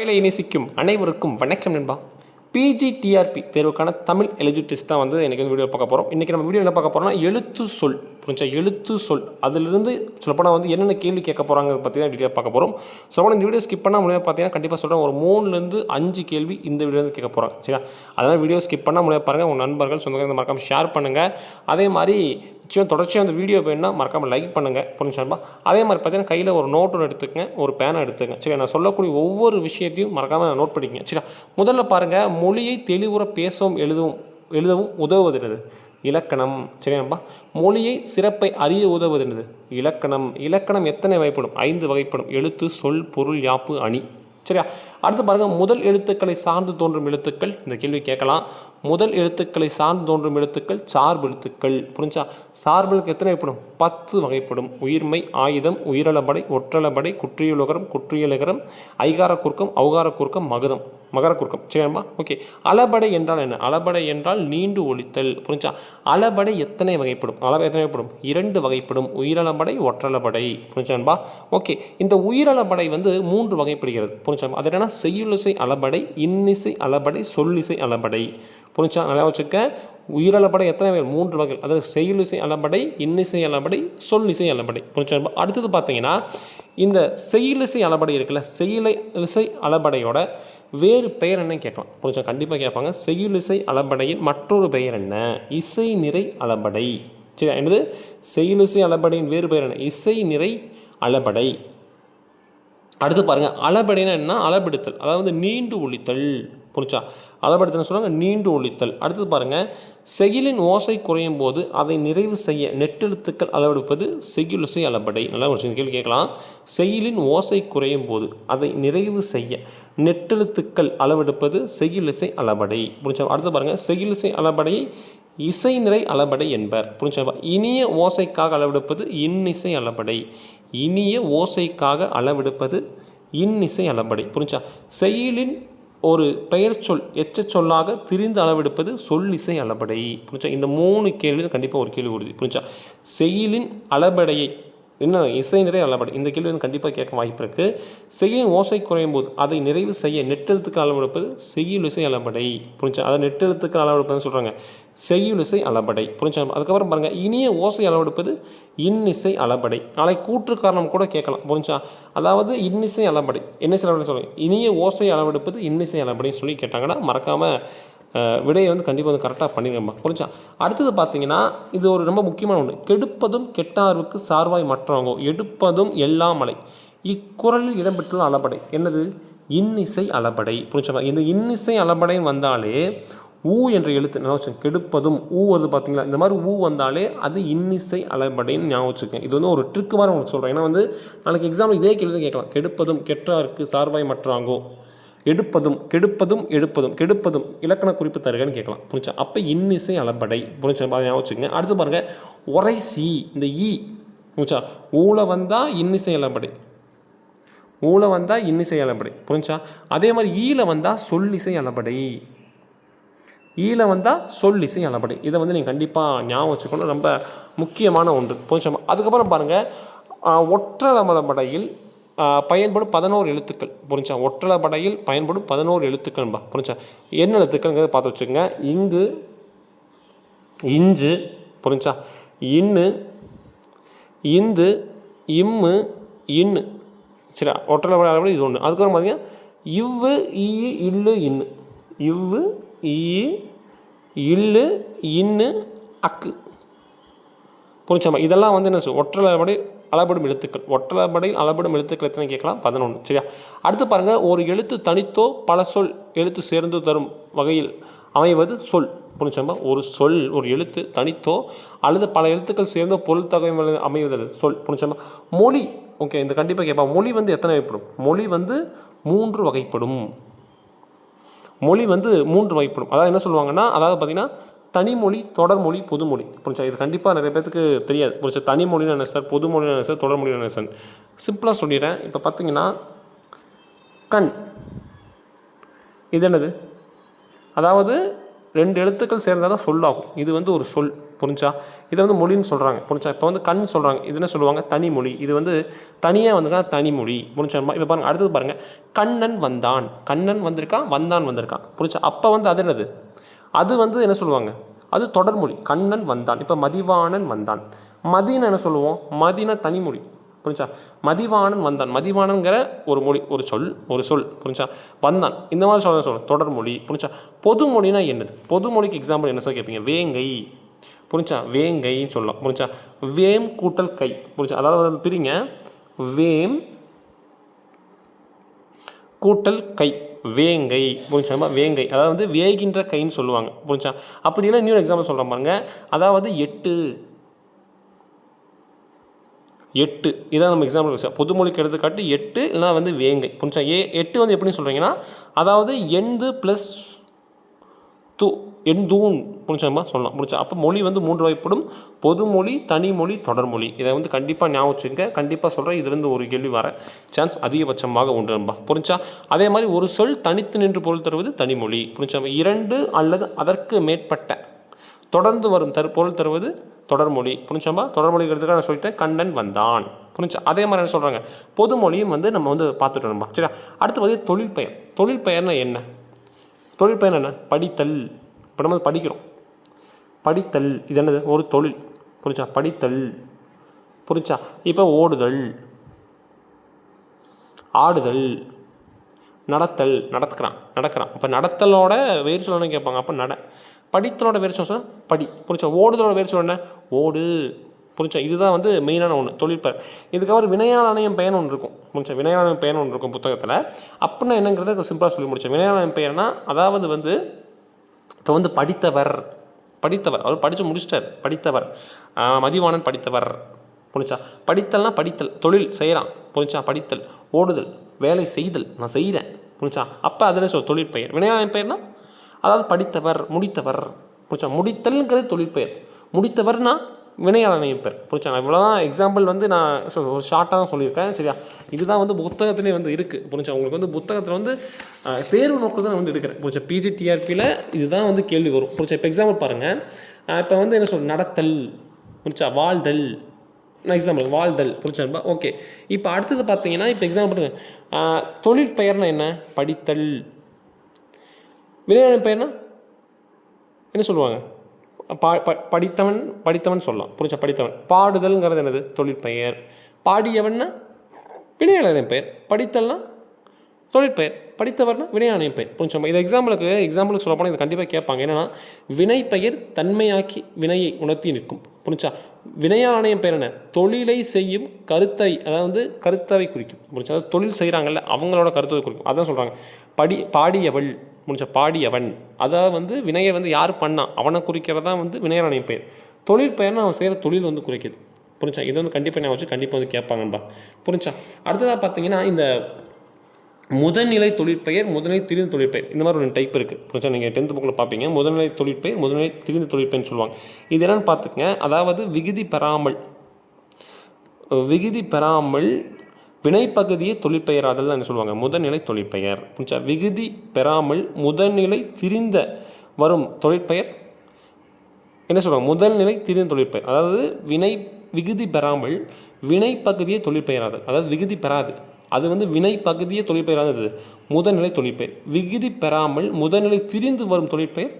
தமிழை நேசிக்கும் அனைவருக்கும் வணக்கம் நண்பா. பிஜிடிஆர்பி தேர்வுக்கான தமிழ் எலிஜி டெஸ்ட் தான் வந்து எனக்கு வந்து வீடியோ பார்க்க போகிறோம் இன்றைக்கி நம்ம வீடியோ என்ன பார்க்க போகிறோம்னா எழுத்து சொல். புரிஞ்சா? எழுத்து சொல். அதிலிருந்து சொல்லப்போனால் வந்து என்னென்ன கேள்வி கேட்க போகிறாங்க பற்றி தான் டீட்டெயில் பார்க்க போகிறோம் சொல்லப்போனால் இந்த வீடியோ ஸ்கிப் பண்ணால் முடியாது பார்த்தீங்கன்னா கண்டிப்பாக சொல்கிறேன் ஒரு மூணுலேருந்து அஞ்சு கேள்வி இந்த வீடியோ வந்து கேட்க போகிறாங்க சரியா? அதனால் வீடியோ ஸ்கிப் பண்ணால் முடியாது பாருங்கள் உங்கள் நண்பர்கள் சொந்தக்காரங்க மறக்காமல் ஷேர் பண்ணுங்கள் அதே மாதிரி நிச்சயம் தொடர்ச்சியாக அந்த வீடியோ வேணும்னா மறக்காமல் லைக் பண்ணுங்கள் புரிஞ்சுப்பா அதே மாதிரி பார்த்தீங்கன்னா கையில் ஒரு நோட் ஒன்று எடுத்துக்கங்க ஒரு பேனை எடுத்துங்க சரி நான் சொல்லக்கூடிய ஒவ்வொரு விஷயத்தையும் மறக்காமல் நோட் பண்ணிக்கங்க. சரியா? முதல்ல பாருங்கள் மொழியை தெளிவுற பேசவும் எழுதவும் எழுதவும் உதவுவதுனது இலக்கணம். சரியாப்பா மொழியை சிறப்பை அறிய உதவுவதுனது இலக்கணம். இலக்கணம் எத்தனை வகைப்படும்? ஐந்து வகைப்படும். எழுத்து சொல் பொருள் யாப்பு அணி. சரியா? அடுத்து பாருங்கள் முதல் எழுத்துக்களை சார்ந்து தோன்றும் எழுத்துக்கள். இந்த கேள்வி கேட்கலாம். முதல் எழுத்துக்களை சார்ந்து தோன்றும் எழுத்துக்கள் சார்பு எழுத்துக்கள். புரிஞ்சா? சார்புகளுக்கு எத்தனை வகைப்படும்? பத்து வகைப்படும். உயிர்மை ஆயுதம் உயிரளபடை ஒற்றளபடை குற்றியுலகரம் குற்றியலகரம் ஐகார குறுக்கம் அவுகார குறுக்கம் மகரம். மகர குறுக்கம். சரியாம்பா ஓகே. அளபடை என்றால் என்ன? அளபடை என்றால் நீண்டு ஒழித்தல். புரிஞ்சா? அளபடை எத்தனை வகைப்படும்? அளவை எத்தனை வகைப்படும்? இரண்டு வகைப்படும். உயிரளபடை ஒற்றளபடை. புரிஞ்சான்பா ஓகே. இந்த உயிரளபடை வந்து மூன்று வகைப்படுகிறது. புரிஞ்சா அது என்ன செய்யுளிசை அளபடை இன்னிசை அளபடை சொல்லிசை அளபடை. புரிஞ்சா? நல்லா வச்சுக்க உயிரளபடை எத்தனை வகை மூன்று வகை அதாவது செய்யுளிசை அளபடை இன்னிசை அளபடை சொல்லிசை அளபடை. புரிஞ்சா? அடுத்தது பார்த்தீங்கன்னா இந்த செய்யுளிசை அளபடை இருக்குல்ல செயலை இசை அளபடையோட வேறு பெயர் என்ன கேட்கலாம். புரிஞ்சா? கண்டிப்பாக கேட்பாங்க. செய்யுளிசை அளபடையின் மற்றொரு பெயர் என்ன? இசை நிறை அளபடை. சரி என்னது? செயலிசை அளபடையின் வேறு பெயர் என்ன? இசை நிறை அளபடை. அடுத்து பாருங்கள் அளபடினா என்ன? அளபெடுத்தல். அதாவது நீண்டு ஒழித்தல் புரிச்சா அளபடுத்தல் சொல்லுவாங்க நீண்டு ஒழித்தல் அடுத்தது பாருங்கள் செகிலின் ஓசை குறையும் போது அதை நிறைவு செய்ய நெட்டெழுத்துக்கள் அளவெடுப்பது செகிலுசை அளபடை. நல்லா ஒரு கேள்வி கேட்கலாம். செயலின் ஓசை குறையும் போது அதை நிறைவு செய்ய நெட்டெழுத்துக்கள் அளவெடுப்பது செகிலிசை அளபடை. புரிஞ்சா? அடுத்து பாருங்கள் செகிலிசை அளபடையை இசை நிறை அளபடை என்பர். புரிஞ்சா? இனிய ஓசைக்காக அளவெடுப்பது இன்னிசை அளபடை. இனிய ஓசைக்காக அளவெடுப்பது இன்னிசை அளபடை புரிஞ்சா? செயலின் ஒரு பெயர் சொல் எச்ச சொல்லாக திரிந்து அளவெடுப்பது சொல்லிசை அளபடை புரிஞ்சா? இந்த மூணு கேள்வி கண்டிப்பாக ஒரு கேள்வி உறுதி புரிஞ்சா? செயலின் அளபடையை என்ன இசை நிறை அளபடை இந்த கேள்வி வந்து கண்டிப்பாக கேட்க வாய்ப்பு இருக்குது செய்யும் ஓசை குறையும் போது அதை நிறைவு செய்ய நெட்டெழுத்துக்கு அளவெடுப்பது செய்யுள் இசை அளபடை. புரிஞ்சா? அதை நெட்டெழுத்துக்கு அளவெடுப்பதுன்னு சொல்கிறாங்க செய்யுள் இசை அளபடை. புரிஞ்சா? அதுக்கப்புறம் பாருங்கள் இனிய ஓசை அளவெடுப்பது இன்னிசை அளபடை. நாளை கூற்று காரணம் கூட கேட்கலாம். புரிஞ்சா? அதாவது இன்னிசை அளபடை. இன்னிசை அளபடை சொல்லுவாங்க இனிய ஓசை அளவெடுப்பது இன்னிசை அளபடைன்னு சொல்லி கேட்டாங்கன்னா மறக்காமல் விடையை வந்து கண்டிப்பாக வந்து கரெக்டாக பண்ணிடுங்கம்மா புரிஞ்சா? அடுத்தது பார்த்தீங்கன்னா இது ஒரு ரொம்ப முக்கியமான ஒன்று கெடுப்பதும் கெட்டார்வுக்கு சார்வாய் மற்றவங்க எடுப்பதும் எல்லாமலை. இக்குறலில் இடம்பெற்றுள்ள அளபடை. என்னது? இன்னிசை அளபடை. புரிஞ்சா? இந்த இன்னிசை அளபடைன்னு வந்தாலே ஊ என்ற எழுத்து ஞாபகம் கெடுப்பதும் ஊ வருது பார்த்தீங்களா இந்த மாதிரி ஊ வந்தாலே அது இன்னிசை அளபடைன்னு ஞாபகம் வச்சுருக்கேன் இது வந்து ஒரு ட்ரிக்கு மாதிரி உங்களுக்கு சொல்கிறேன் ஏன்னா வந்து நாளைக்கு எக்ஸாம்பிள் இதே கேள்வி கேட்கலாம். கெடுப்பதும் கெட்டாருக்கு சார்வாய் மற்றாங்கோ எடுப்பதும் கெடுப்பதும் எடுப்பதும் கெடுப்பதும் இலக்கண குறிப்பு தருகன்னு கேட்கலாம். புரிஞ்சா? அப்போ இன்னிசை அளபடை. புரிஞ்சா? ஞாபகம் வச்சுக்கோங்க. அடுத்து பாருங்கள் உரைசி இந்த ஈ. புரிஞ்சா? ஊழ வந்தால் இன்னிசை அளபடை. ஊழ வந்தால் இன்னிசை அளபடை. புரிஞ்சா? அதே மாதிரி ஈல வந்தால் சொல்லிசை அளபடை. ஈல வந்தால் சொல்லிசை அளபடை. இதை வந்து நீங்கள் கண்டிப்பாக ஞாபகம் வச்சுக்கணும். ரொம்ப முக்கியமான ஒன்று. புரிஞ்சா? அதுக்கப்புறம் பாருங்கள் ஒற்றளமலபடையில் பயன்படும் பதினோரு எழுத்துக்கள். புரிஞ்சா? ஒற்றளபடையில் பயன்படும் பதினோரு எழுத்துக்கள்பா புரிஞ்சா? என்ன எழுத்துக்கள்ங்கிறத பார்த்து வச்சுக்கோங்க. இங்கு இஞ்சு புரிஞ்சா? இன்னு இந்து இம்மு இன்னு. சரி ஒற்றளபடை அளபடை இது ஒன்று அதுக்கப்புறம் பார்த்தீங்கன்னா இவ்வு ஈ இல்லு இன்னு. இவ்வு ஈ இல்லு இன்னு அக்கு. புரிஞ்சாமா இதெல்லாம் வந்து என்ன சொல் ஒற்றளபடை அளபடும் எழுத்துக்கள். ஒற்றளபடையில் அளபடும் எழுத்துக்கள் எத்தனை கேட்கலாம்? பதினொன்று சரியா? அடுத்து பாருங்கள் ஒரு எழுத்து தனித்தோ பல சொல் எழுத்து சேர்ந்து தரும் வகையில் அமைவது சொல். புரிஞ்சோமா ஒரு சொல் ஒரு எழுத்து தனித்தோ அல்லது பல எழுத்துக்கள் சேர்ந்தோ பொருள் தகவல் அமைவதில் சொல். புரிஞ்சோமா மொழி. ஓகே இந்த கண்டிப்பாக கேட்பான் மொழி வந்து எத்தனை வகைப்படும்? மொழி வந்து மூன்று வகைப்படும். மொழி வந்து மூன்று வகைப்படும். அதாவது என்ன சொல்லுவாங்கன்னா அதாவது பார்த்திங்கன்னா தனிமொழி தொடர்மொழி பொதுமொழி. புரிஞ்சா இது கண்டிப்பாக நிறைய பேத்துக்கு தெரியாது. புரிஞ்சா தனிமொழின்னு என்ன சார்? பொதுமொழின்னு என்ன சார்? தொடர்மொழி என்ன சார்? சிம்பிளாக சொல்லிடுறேன். இப்போ பார்த்தீங்கன்னா கண். இது என்னது? அதாவது ரெண்டு எழுத்துக்கள் சேர்ந்தால் தான் சொல்லாகும். இது வந்து ஒரு சொல். புரிஞ்சா இதை வந்து மொழின்னு சொல்கிறாங்க புரிஞ்சா இப்போ வந்து கண் சொல்கிறாங்க இது என்ன சொல்லுவாங்க? தனிமொழி. இது வந்து தனியாக வந்துன்னா தனிமொழி. புரிஞ்சா இப்போ பாருங்கள் அடுத்தது பாருங்கள் கண்ணன் வந்தான். கண்ணன் வந்திருக்கான் வந்தான் வந்திருக்கான் புரிஞ்சா அப்போ வந்து அது என்னது? அது வந்து என்ன சொல்லுவாங்க? அது தொடர்மொழி கண்ணன் வந்தான். இப்போ மதிவாணன் வந்தான். மதின்னு என்ன சொல்லுவோம்? மதினா தனிமொழி புரிஞ்சா? மதிவாணன் வந்தான். மதிவாணங்கிற ஒரு மொழி ஒரு சொல் ஒரு சொல். புரிஞ்சா? வந்தான். இந்த மாதிரி சொல்ல சொல்ல தொடர்மொழி புரிஞ்சா? பொதுமொழினா என்னது? பொதுமொழிக்கு எக்ஸாம்பிள் என்ன சார் கேட்பீங்க வேங்கை. புரிஞ்சா? வேங்கைன்னு சொல்லலாம் புரிஞ்சா? வேம் கூட்டல் கை. புரிஞ்சா? அதாவது வந்து பிரிங்க. வேம் கூட்டல் கை. வேங்கை புரிஞ்சாமா வேங்கை அதாவது வந்து வேகின்ற கைன்னு சொல்லுவாங்க புரிஞ்சா அப்படின்னா இன்னொரு எக்ஸாம்பிள் சொல்கிறேன் பாருங்க. அதாவது எட்டு எட்டு இதான் நம்ம எக்ஸாம்பிள் பொதுமொழிக்கு எடுத்துக்காட்டு எட்டு இல்லைனா வந்து வேங்கை புரிஞ்சா ஏ எட்டு வந்து எப்படின்னு சொல்கிறீங்கன்னா அதாவது எண்டு ப்ளஸ் து எந்தூன் புரிஞ்சாமா சொல்லலாம். புரிஞ்சா? அப்போ மொழி வந்து மூன்று வகைப்படும். பொதுமொழி தனிமொழி தொடர்மொழி. இதை வந்து கண்டிப்பாக ஞாபகம் வச்சுங்க கண்டிப்பாக சொல்கிறேன் இதுலேருந்து ஒரு கேள்வி வர சான்ஸ் அதிகபட்சமாக உண்டு நண்பா. புரிஞ்சா? அதே மாதிரி ஒரு சொல் தனித்து நின்று பொருள் தருவது தனிமொழி. புரிஞ்சா? இரண்டு அல்லது அதற்கு மேற்பட்ட தொடர்ந்து வரும் தரு பொருள் தருவது தொடர்மொழி. புரிஞ்சாம்பா தொடர்மொழிங்கிறதுக்காக நான் சொல்லிட்டேன். கண்ணன் வந்தான். புரிஞ்சா? அதே மாதிரி என்ன சொல்கிறாங்க பொதுமொழியும் வந்து நம்ம வந்து பார்த்துட்டோம்பா சரியா? அடுத்து வந்து தொழில் பெயர். தொழில் பெயர்னா என்ன? தொழில் பெயர் என்ன? படித்தல். இப்போ நம்ம படிக்கிறோம். படித்தல் இது என்னது? ஒரு தொழில். புரிஞ்சா? படித்தல். புரிஞ்சா? இப்போ ஓடுதல். ஆடுதல். நடத்தல். நடத்துக்கிறான். நடக்கிறான். இப்போ நடத்தலோட வேறு சொல்லணும்னு கேட்பாங்க? அப்போ நட. படித்தலோட வேறு சொல்ல படி. புரிச்சா ஓடுதலோட வேறு சொல்ல ஓடு. புரிச்சா இதுதான் வந்து மெயினான ஒன்று தொழிற்பெயர் இதுக்கப்புறம் வினையாளனையம் பெயர் ஒன்று இருக்கும். புரிச்சா வினையாளனையம் பெயர் ஒன்று இருக்கும் புத்தகத்தில். அப்படின்னா என்னங்கிறத சிம்பிளாக சொல்லி முடிச்சேன் வினையாளனையம் பெயர்னா அதாவது வந்து இப்போ வந்து படித்தவர். படித்தவர். அவர் படித்து முடிச்சிட்டார். படித்தவர். மதிவாணன் படித்தவர். புரிஞ்சா படித்தல்னா படித்தல். தொழில் செய்கிறான் புரிஞ்சா படித்தல். ஓடுதல். வேலை செய்தல். நான் செய்கிறேன் புரிஞ்சா அப்போ அதில் சொல் தொழிற்பெயர் வினையாளன் பெயர்னா? அதாவது படித்தவர் முடித்தவர். புரிஞ்சா முடித்தல்ங்கிறது தொழிற்பெயர் முடித்தவர்னா வினையாளனையும் பேர் புரிச்சா நான் இவ்வளோதான் எக்ஸாம்பிள் வந்து நான் ஒரு ஷார்ட்டாக தான் சொல்லியிருக்கேன். சரியா? இதுதான் வந்து புத்தகத்துலேயே வந்து இருக்குது புரிஞ்சா உங்களுக்கு வந்து புத்தகத்தில் வந்து தேர்வு நோக்கில் தான் நான் வந்து எடுக்கிறேன். புரிச்சா பிஜிடிஆர்பியில் இதுதான் வந்து கேள்வி வரும். புரிச்சா இப்போ எக்ஸாம்பிள் பாருங்கள் இப்போ வந்து என்ன சொல் நடத்தல். புரிச்சா வாழ்தல். நான் எக்ஸாம்பிள் வாழ்தல். புரிச்சா ஓகே இப்போ அடுத்தது பார்த்தீங்கன்னா இப்போ எக்ஸாம்பிள் தொழில் பெயர்னா என்ன? படித்தல். வினையாளன் பெயர்னா? என்ன சொல்லுவாங்க? பா ப- படித்தவன் படித்தவன் சொல்லலாம். புரிஞ்சா? படித்தவன். பாடுதல்ங்கிறது என்னது? தொழிற்பெயர். பாடியவன்னா வினையாளரின் பெயர். படித்தல்னா தொழிற்பெயர். படித்தவர்னா வினையாணைய பெயர். புரிஞ்சோம் இது எக்ஸாம்பிளுக்கு எக்ஸாம்பிளுக்கு சொல்ல போனால் இது கண்டிப்பாக கேட்பாங்க. என்னென்னா வினைப்பெயர் தன்மையாக்கி வினையை உணர்த்தி நிற்கும். புரிஞ்சா? வினையாணைய பெயர் என்ன? தொழிலை செய்யும் கருத்தை அதாவது கருத்தவை குறிக்கும். புரிஞ்சா? அதாவது தொழில் செய்கிறாங்கல்ல அவங்களோட கருத்தை குறிக்கும். அதான் சொல்கிறாங்க படி பாடியவள் முடிஞ்ச பாடியவன் அதாவது வந்து வினையை வந்து யார் பண்ணான் அவனை குறிக்கிறதா வந்து வினையாணைய பெயர் தொழில் அவன் செய்கிற தொழில் வந்து குறைக்குது புரிஞ்சா? இது வந்து கண்டிப்பாக நான் வச்சு கண்டிப்பாக வந்து கேட்பாங்கன்பா புரிஞ்சா? அடுத்ததாக பார்த்தீங்கன்னா இந்த முதல்நிலை தொழிற்பெயர் முதல்நிலை திரிந்த தொழிற்பெயர் இந்த மாதிரி ஒரு டைப் இருக்குது புரிஞ்சா? நீங்கள் டென்த் புக்கில் பார்ப்பீங்க முதல்நிலை தொழிற்பெயர் முதல்நிலை திரிந்த தொழிற்பெயர்னு சொல்லுவாங்க. இது என்னென்னு பார்த்துக்கங்க அதாவது விகுதி பெறாமல் விகுதி பெறாமல் வினைப்பகுதியை தொழிற்பெயராதல் என்ன சொல்லுவாங்க? முதல்நிலை தொழிற்பெயர். புரிஞ்சா? விகுதி பெறாமல் முதல்நிலை திரிந்த வரும் தொழிற்பெயர். என்ன சொல்லுவாங்க? முதல்நிலை திரிந்த தொழிற்பெயர். அதாவது வினை விகுதி பெறாமல் வினைப்பகுதியை தொழிற்பெயராதல். அதாவது விகுதி பெறாது. அது வந்து வினை பகுதியை தொழிற்பெயராதது. முதல்நிலை தொழிற்பெயர். விகுதி பெறாமல் முதல்நிலை திரிந்து வரும் தொழிற்பெயர்.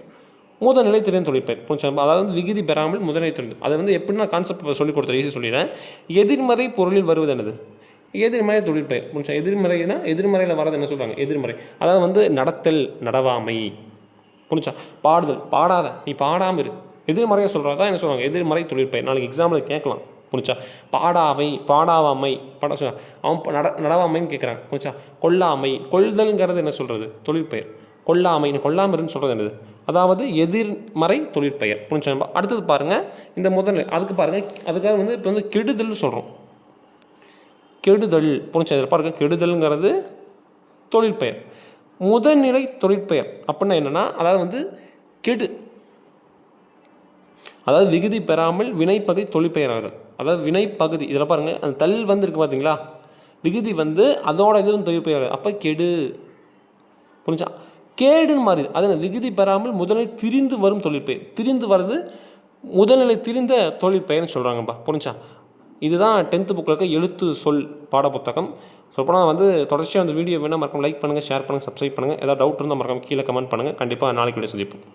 முதல்நிலை திறன் தொழிற்பெயர். புரிஞ்சா? அதாவது வந்து விகுதி பெறாமல் முதல்நிலை தொழில் அதை வந்து எப்படின்னா கான்செப்ட் சொல்லிக் கொடுத்த ஈஸி சொல்லிடுறேன். எதிர்மறை பொருளில் வருவது என்னது? எதிர்மறை தொழிற்பெயர் புரிஞ்சா? எதிர்மறைனா எதிர்மறையில் வரது என்ன சொல்கிறாங்க எதிர்மறை. அதாவது வந்து நடத்தல் நடவாமை. புரிஞ்சா? பாடுதல். பாடாத. நீ பாடாமல் இரு. எதிர்மறையாக சொல்கிறதா என்ன சொல்கிறாங்க எதிர்மறை தொழிற்பெயர் நாளைக்கு எக்ஸாம்பிள் கேட்கலாம். புரிச்சா பாடாமை பாடாவாமை. பாட சொல்ல அவன் நட நடவாமைன்னு கேட்குறாங்க புரிச்சா கொல்லாமை. கொள்தல்ங்கிறது என்ன சொல்கிறது தொழிற்பெயர். கொல்லாமை கொல்லாமருன்னு சொல்கிறது என்னது? அதாவது எதிர்மறை தொழிற்பெயர். புரிஞ்சா? அடுத்தது பாருங்கள் இந்த முதல் அதுக்கு பாருங்கள் அதுக்காக வந்து இப்போ வந்து கெடுதல்னு சொல்கிறோம் கெடுதல் புரிஞ்சா இதில் பாருங்க கெடுதல்ங்கிறது தொழிற்பெயர். முதல்நிலை தொழிற்பெயர் அப்படின்னா என்னென்னா அதாவது வந்து கெடு. அதாவது விகுதி பெறாமல் வினைப்பகுதி தொழிற்பெயராகுதல் அதாவது வினைப்பகுதி இதில் பாருங்கள் அந்த தல் வந்துருக்கு பார்த்தீங்களா விகுதி வந்து அதோட இது வந்து தொழிற்பெயராகுது அப்போ கெடு. புரிஞ்சா? கேடுன்னு மாறிது. அது விகுதி பெறாமல் முதலில் திரிந்து வரும் தொழிற்பெயர். திரிந்து வர்றது முதல்நிலை திரிந்த தொழிற்பெயர்னு சொல்கிறாங்கப்பா புரிஞ்சா? இதுதான் டென்த்து புக்கில் இருக்க எழுத்து சொல் பாடப்புத்தகம். சொல்லப்போனால் வந்து தொடர்ச்சியாக அந்த வீடியோ வேணால் மறக்காம லைக் பண்ணுங்கள் ஷேர் பண்ணுங்கள் சப்ஸ்கிரைப் பண்ணுங்கள் ஏதாவது டவுட் இருந்தால் மறக்காம கீழே கமெண்ட் பண்ணுங்கள் கண்டிப்பாக நாளைக்கு வீடியோ சந்திப்போம்.